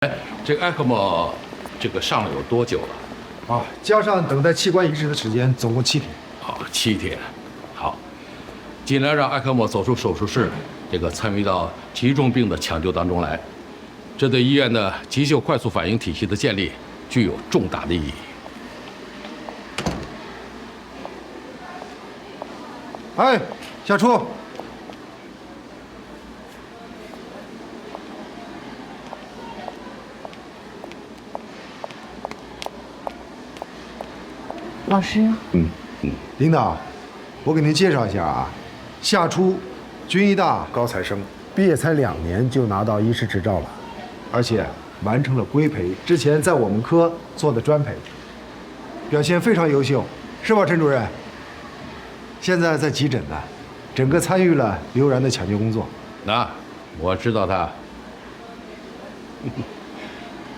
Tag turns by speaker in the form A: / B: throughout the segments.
A: 哎，这个艾克莫，这个上了有多久了？
B: 啊，加上等待器官移植的时间，总共七天。
A: 哦，七天。好，尽量让艾克莫走出手术室，这个参与到急重病的抢救当中来，这对医院的急救快速反应体系的建立具有重大的意义。
B: 哎，小初，
C: 老师，嗯嗯
B: 领导，我给您介绍一下啊，夏初，军医大高材生，毕业才两年就拿到医师执照了，而且完成了规培，之前在我们科做的专培，表现非常优秀，是吧，陈主任？现在在急诊呢，整个参与了刘然的抢救工作。
A: 那我知道他。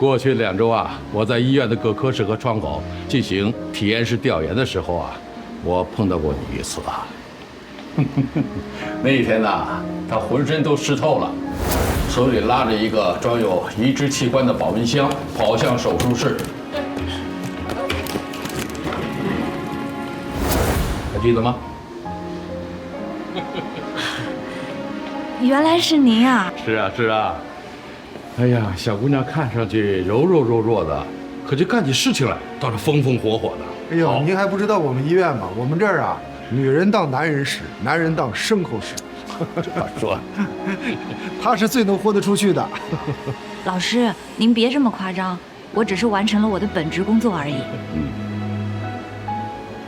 A: 过去两周啊，我在医院的各科室和窗口进行体验式调研的时候啊，我碰到过你一次啊。那一天呐、他浑身都湿透了，手里拉着一个装有移植器官的保温箱，跑向手术室。还记得吗？
C: 原来是您啊！
A: 是啊，是啊。哎呀，小姑娘看上去柔柔弱弱的，可就干起事情来倒是风风火火的。
B: 哎呦，您还不知道我们医院吗？我们这儿啊，女人当男人使，男人当牲口使，
A: 这话说，
B: 他是最能豁得出去的。
C: 老师，您别这么夸张，我只是完成了我的本职工作而已。
A: 嗯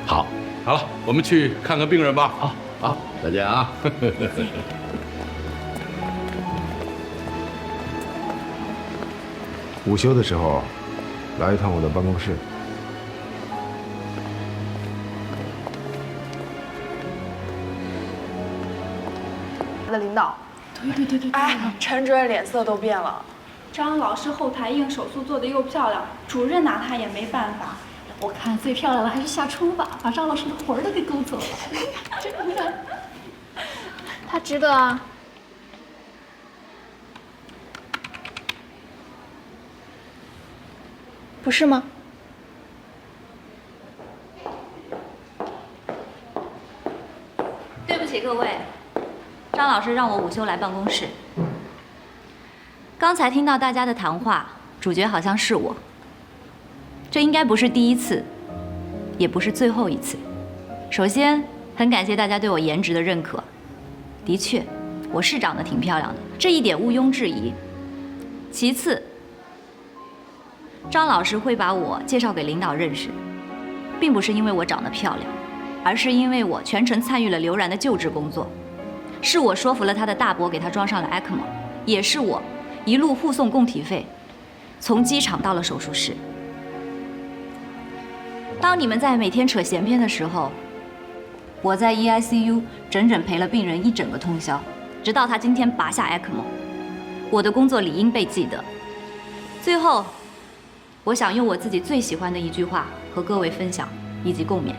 A: 好，好了，我们去看看病人吧。好，好，再见啊。
B: 午休的时候，来一趟我的办公室。
D: 的领导，
E: 对对对对对，
D: 哎，陈主任脸色都变了。
E: 张老师后台硬手速做的又漂亮，主任拿他也没办法。我看最漂亮的还是夏初吧，把张老师的魂儿都给勾走了。真的，
F: 他值得啊。不是吗？
C: 对不起各位，张老师让我午休来办公室。刚才听到大家的谈话，主角好像是我。这应该不是第一次，也不是最后一次。首先，很感谢大家对我颜值的认可。的确，我是长得挺漂亮的，这一点毋庸置疑。其次，张老师会把我介绍给领导认识，并不是因为我长得漂亮。而是因为我全程参与了刘然的救治工作，是我说服了他的大伯给他装上了 ECMO，也是我一路护送供体费，从机场到了手术室。当你们在每天扯闲篇的时候，我在 E EICU 整整陪了病人一整个通宵，直到他今天拔下 ECMO。我的工作理应被记得。最后，我想用我自己最喜欢的一句话和各位分享以及共勉。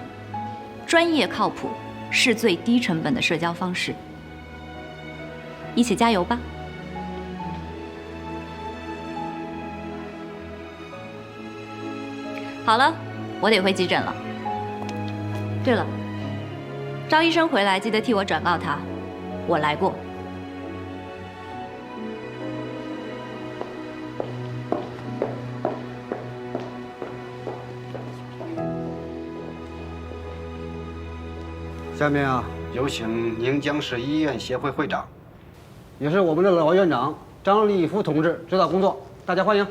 C: 专业靠谱是最低成本的社交方式，一起加油吧！好了，我得回急诊了。对了，张医生回来记得替我转告他，我来过。
G: 下面啊，有请宁江市医院协会会长，也是我们的老院长张立夫同志指导工作，大家欢迎。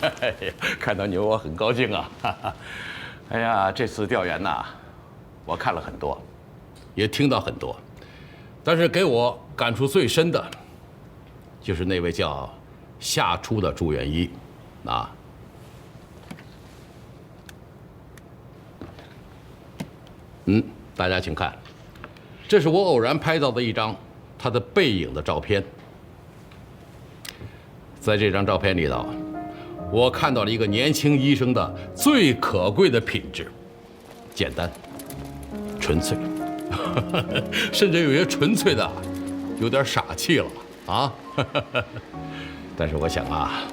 A: 哎呀，看到你我很高兴啊！哎呀，这次调研呐、我看了很多，也听到很多，但是给我感触最深的，就是那位叫夏初的住院医，啊。嗯，大家请看，这是我偶然拍到的一张他的背影的照片。在这张照片里头，我看到了一个年轻医生的最可贵的品质：简单、纯粹，甚至有些纯粹的有点傻气了。啊。但是我想啊，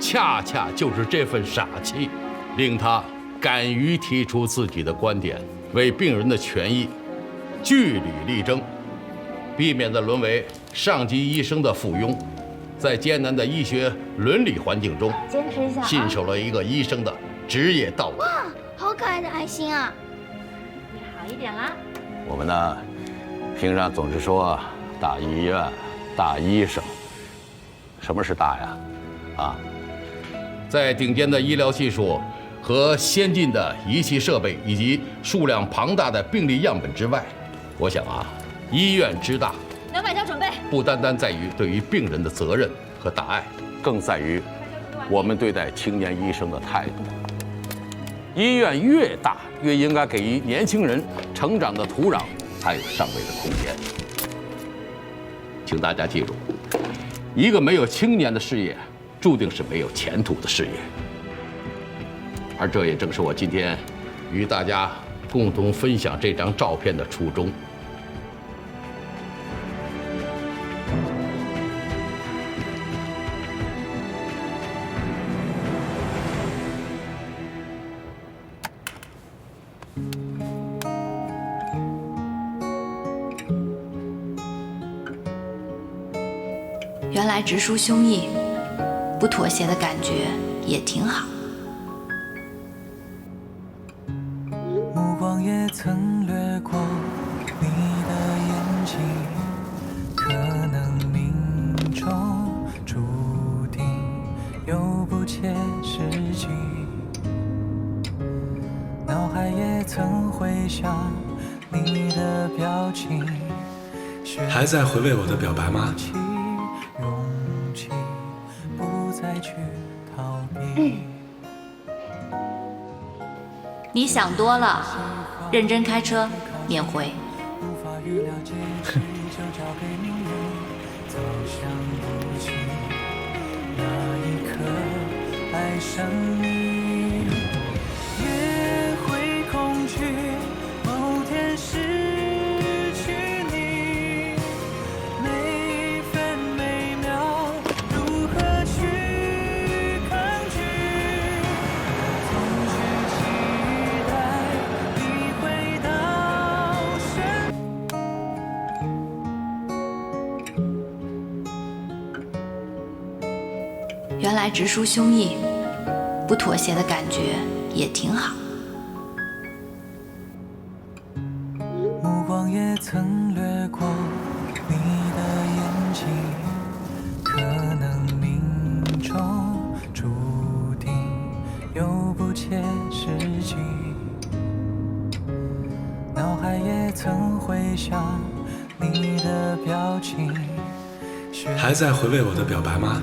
A: 恰恰就是这份傻气，令他敢于提出自己的观点，为病人的权益据理力争，避免的沦为上级医生的附庸，在艰难的医学伦理环境中，
F: 坚持一下啊！
A: 信守了一个医生的职业道德。
F: 好可爱的爱心啊！
C: 你好一点啦。
A: 我们呢，平常总是说大医院、大医生。什么是大呀？啊，在顶尖的医疗技术和先进的仪器设备以及数量庞大的病例样本之外，我想啊，医院之大，
C: 两百条准备。
A: 不单单在于对于病人的责任和大爱，更在于我们对待青年医生的态度。医院越大，越应该给予年轻人成长的土壤，还有上位的空间。请大家记住。一个没有青年的事业，注定是没有前途的事业。而这也正是我今天与大家共同分享这张照片的初衷。
C: 原来直抒胸臆、不妥协的感觉也挺好。
H: 曾回想你的表情，
I: 还在回味我的表白吗？
C: 你想多了，认真开车，免回。原来直抒胸臆、不妥协的感觉也挺好。
H: 目光也曾掠过你的眼睛，可能命中注定又不切实际。脑海也曾回想你的表情，
I: 还在回味我的表白吗？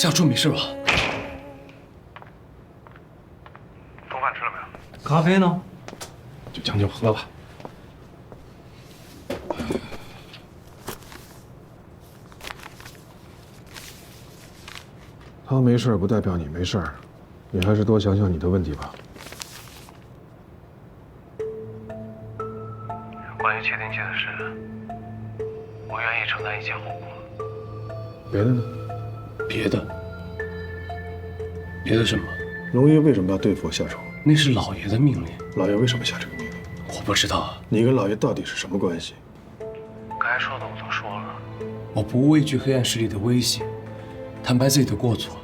I: 夏初没事吧？
J: 中饭吃了没有？
I: 咖啡呢？就将就喝吧。
B: 他没事不代表你没事你还是多想想你的问题吧。
J: 关于窃听器的事，我愿意承担一切后果。
B: 别的呢？
I: 别的，别的什么？
B: 龙爷为什么要对付我下手？
I: 那是老爷的命令。
B: 老爷为什么下这个命令？
I: 我不知道。
B: 你跟老爷到底是什么关系？
J: 该说的我都说了。
I: 我不畏惧黑暗势力的威胁，坦白自己的过错，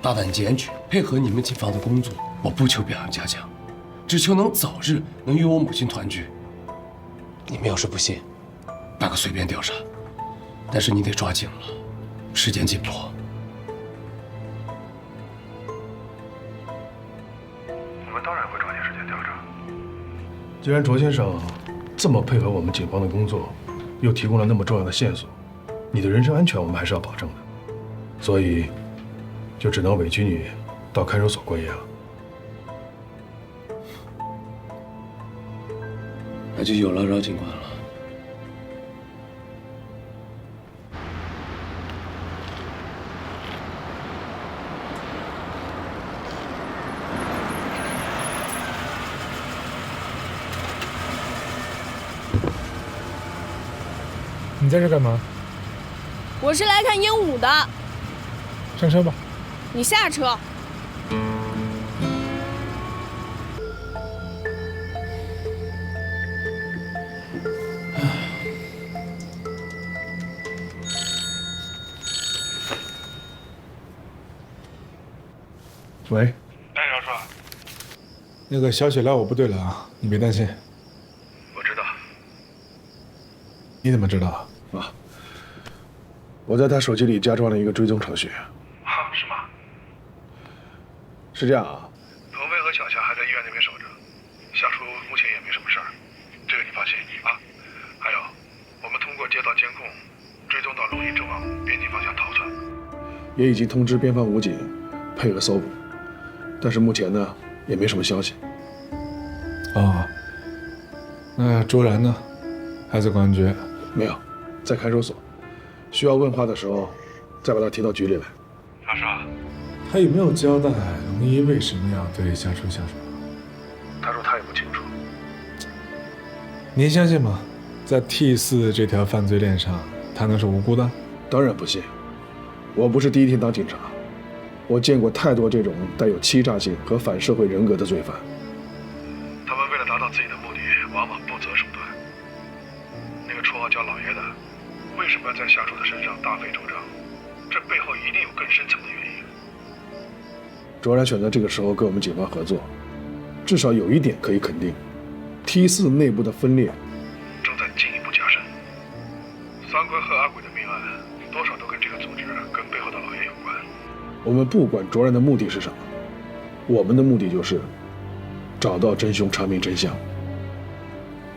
I: 大胆检举，配合你们警方的工作。我不求表扬嘉奖，只求能早日能与我母亲团聚。你们要是不信，办个随便调查，但是你得抓紧了，时间紧迫。
K: 既然卓先生这么配合我们警方的工作，又提供了那么重要的线索，你的人身安全我们还是要保证的，所以就只能委屈你到看守所过夜了。
I: 那就有劳饶警官了。
L: 你在这干嘛？
D: 我是来看鹦鹉的，
L: 上车吧。
D: 你下车。
L: 喂，
J: 哎，杨叔，
L: 那个小雪来我部队了啊，你别担心。
J: 我知道。
L: 你怎么知道？
K: 啊，我在他手机里加装了一个追踪程序。
J: 啊，是吗？
K: 是这样啊，
J: 鹏飞和小夏还在医院那边守着，夏初目前也没什么事儿，这个你放心啊。还有，我们通过街道监控追踪到容易正往边境方向逃窜。
K: 也已经通知边防武警配合搜捕，但是目前呢也没什么消息。
L: 哦，那卓然呢？还在公安局？
K: 没有，在看守所。需要问话的时候，再把他提到局里来。
J: 杨叔，
L: 他有没有交代龙一为什么要对夏初下手？
J: 他说他也不清楚。
L: 您相信吗？在 T 四这条犯罪链上，他能是无辜的？
K: 当然不信。我不是第一天当警察，我见过太多这种带有欺诈性和反社会人格的罪犯。
J: 他们为了达到自己的目的，往往不择手段。那个绰号叫老爷的，为什么要在夏初的身上大费周章？这背后一定有更深层的原因。
K: 卓然选择这个时候跟我们警方合作，至少有一点可以肯定：T 四内部的分裂
J: 正在进一步加深。三坤和阿鬼的命案，多少都跟这个组织、跟背后的老爷有关。
K: 我们不管卓然的目的是什么，我们的目的就是找到真凶，查明真相。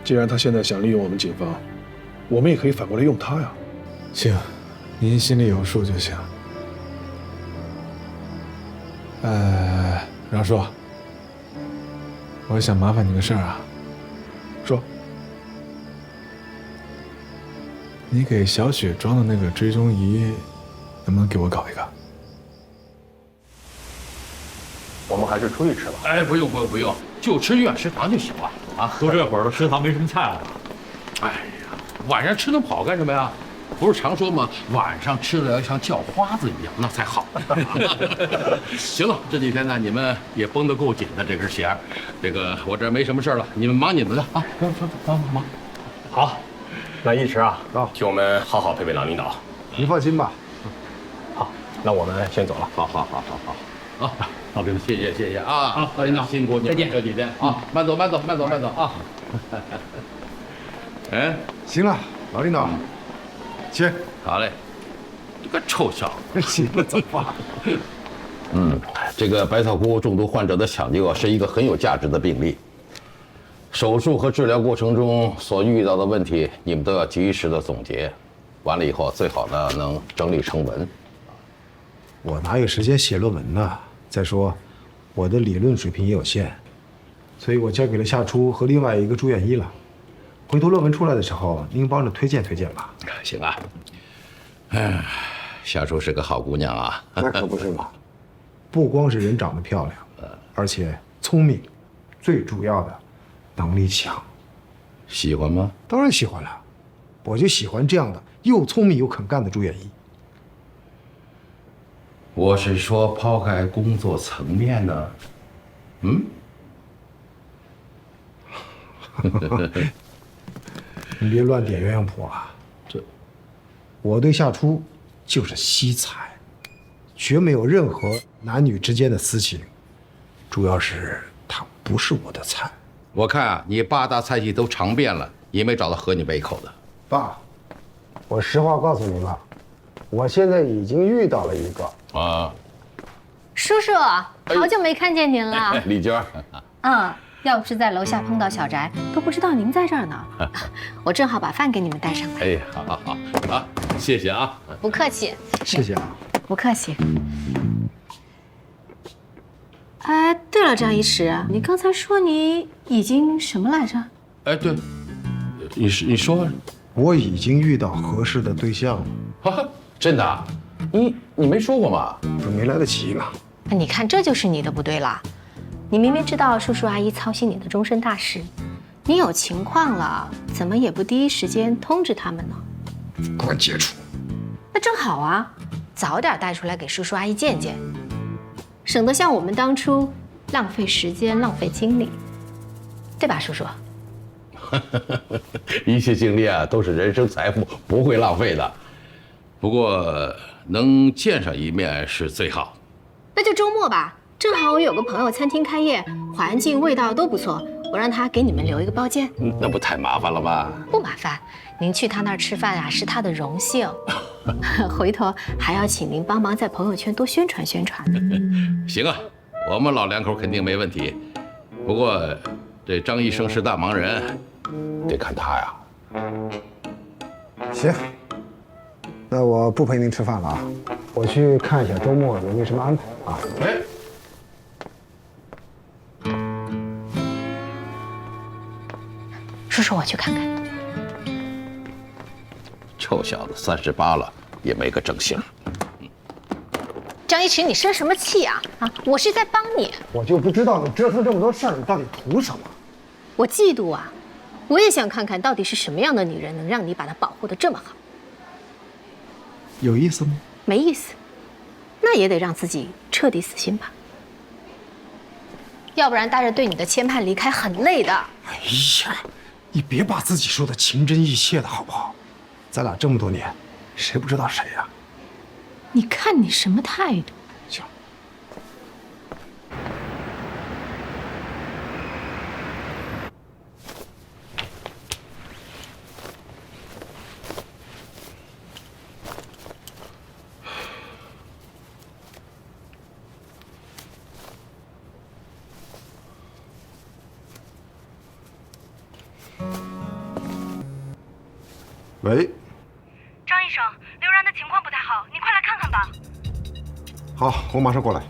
K: 既然他现在想利用我们警方，我们也可以反过来用它呀。
L: 行，您心里有数就行。呃，饶叔，我想麻烦你个事儿啊。
K: 说。
L: 你给小雪装的那个追踪仪，能不能给我搞一个？
A: 我们还是出去吃吧。哎，不用不用不用，就吃医院食堂就行了。啊，
M: 都这会儿了，食堂没什么菜了。
A: 哎呀，晚上吃那么好干什么呀？不是常说吗？晚上吃的要像叫花子一样，那才好。行了，这几天呢，你们也绷得够紧的这根弦。这个我这没什么事了，你们忙你们的啊，走走走，忙忙。
M: 好，那一池啊，替我们好好陪陪老领导。
B: 您放心吧。
M: 好，那我们先走了。
A: 好好好好好。啊，老领导，谢谢谢谢啊啊，老领导辛苦你，
M: 再见，
A: 这几天啊，慢走慢走慢走慢走啊。哎，
B: 行了，老领导，切，
A: 好嘞。这个臭小子，
B: 行了，走吧。
A: 嗯，这个百草枯中毒患者的抢救啊，是一个很有价值的病例。手术和治疗过程中所遇到的问题，你们都要及时的总结，完了以后最好呢能整理成文。
B: 我哪有时间写论文呢？再说，我的理论水平也有限，所以我交给了夏初和另外一个住院医了。回头论文出来的时候，您帮着推荐推荐吧。
A: 行啊。哎，夏初是个好姑娘啊。
B: 那可不是嘛，不光是人长得漂亮，而且聪明，最主要的，能力强。
A: 喜欢吗？
B: 当然喜欢了，我就喜欢这样的又聪明又肯干的住院医。
A: 我是说，抛开工作层面呢，嗯。
B: 你别乱点鸳鸯谱啊！
A: 这，
B: 我对夏初就是惜才，绝没有任何男女之间的私情，主要是他不是我的菜。
A: 我看啊，你八大菜系都尝遍了，也没找到合你胃口的。
B: 爸，我实话告诉您吧，我现在已经遇到了一个
A: 啊，
N: 叔叔，好久没看见您了。
A: 李娟，
N: 嗯，要不是在楼下碰到小翟，都不知道您在这儿呢。我正好把饭给你们带上来。
A: 哎，好好好，啊，谢谢啊，
N: 不客气，
B: 谢谢啊，
N: 不客气。哎，对了，张一驰，你刚才说你已经什么来着？
A: 哎，对，你是你说，
B: 我已经遇到合适的对象了。
A: 哈，真的？你你没说过吗？
B: 都没来得及呢。
N: 那你看，这就是你的不对了。你明明知道叔叔阿姨操心你的终身大事，你有情况了，怎么也不第一时间通知他们呢？
B: 跟我接触。
N: 那正好啊，早点带出来给叔叔阿姨见见，省得像我们当初浪费时间、浪费精力，对吧，叔叔？
A: 一切经历啊，都是人生财富，不会浪费的。不过能见上一面是最好。
N: 那就周末吧，正好我有个朋友餐厅开业，环境味道都不错，我让他给你们留一个包间。
A: 那不太麻烦了吧？
N: 不麻烦，您去他那儿吃饭啊，是他的荣幸。回头还要请您帮忙在朋友圈多宣传宣传。
A: 行啊，我们老两口肯定没问题。不过这张医生是大忙人，得看他呀。
B: 行，那我不陪您吃饭了啊，我去看一下周末有没有什么安排啊。
A: 哎，
N: 叔叔，我去看看。
A: 臭小子，三十八了也没个正形。
N: 张一驰，你生什么气啊？啊，我是在帮你。
B: 我就不知道你折腾这么多事儿，你到底图什么？
N: 我嫉妒啊！我也想看看到底是什么样的女人能让你把她保护的这么好。
B: 有意思吗？
N: 没意思，那也得让自己彻底死心吧。要不然带着对你的牵绊离开很累的。
B: 哎呀，你别把自己说的情真意切的好不好？咱俩这么多年，谁不知道谁呀？
N: 你看你什么态度？
B: 喂，
E: 张医生，刘然的情况不太好，你快来看看吧。
B: 好，我马上过来。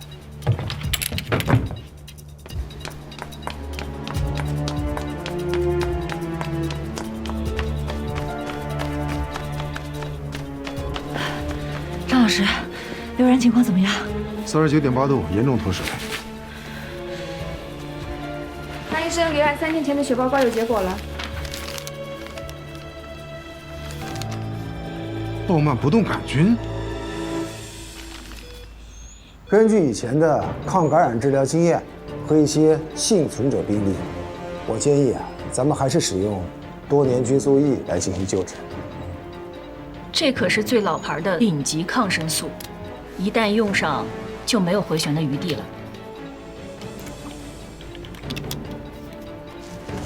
C: 张老师，刘然情况怎么样？
B: 三十九点八度，严重脱水。
E: 张医生，刘然三天前的血报告有结果了。
B: 鲍曼不动杆菌。根据以前的抗感染治疗经验和一些幸存者病例，我建议啊，咱们还是使用多年菌素 E 来进行救治。
O: 这可是最老牌的顶级抗生素，一旦用上就没有回旋的余地了。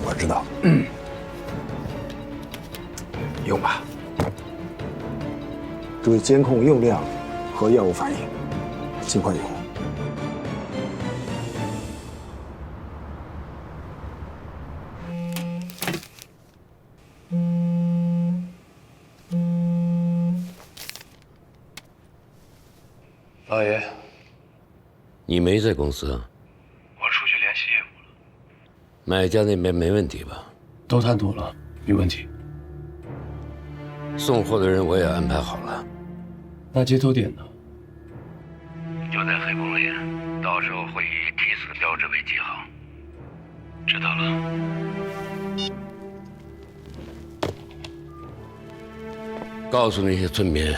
B: 我知道，用吧。注意监控用量和药物反应，尽快用。
M: 老爷，你没在公司啊？
J: 我出去联系业务了。
M: 买家那边没问题吧？
I: 都谈妥了，没问题。
M: 送货的人我也安排好了。
I: 那接头点呢？
J: 就在黑宫里，到时候会以 T 四的标志为记号。知道了。
M: 告诉那些村民，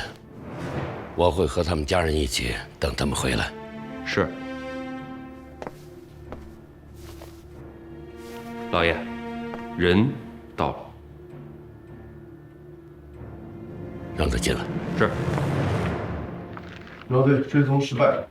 M: 我会和他们家人一起等他们回来。
P: 是。老爷，人到了。
M: 让他进来。
P: 是。
K: 老队追踪失败。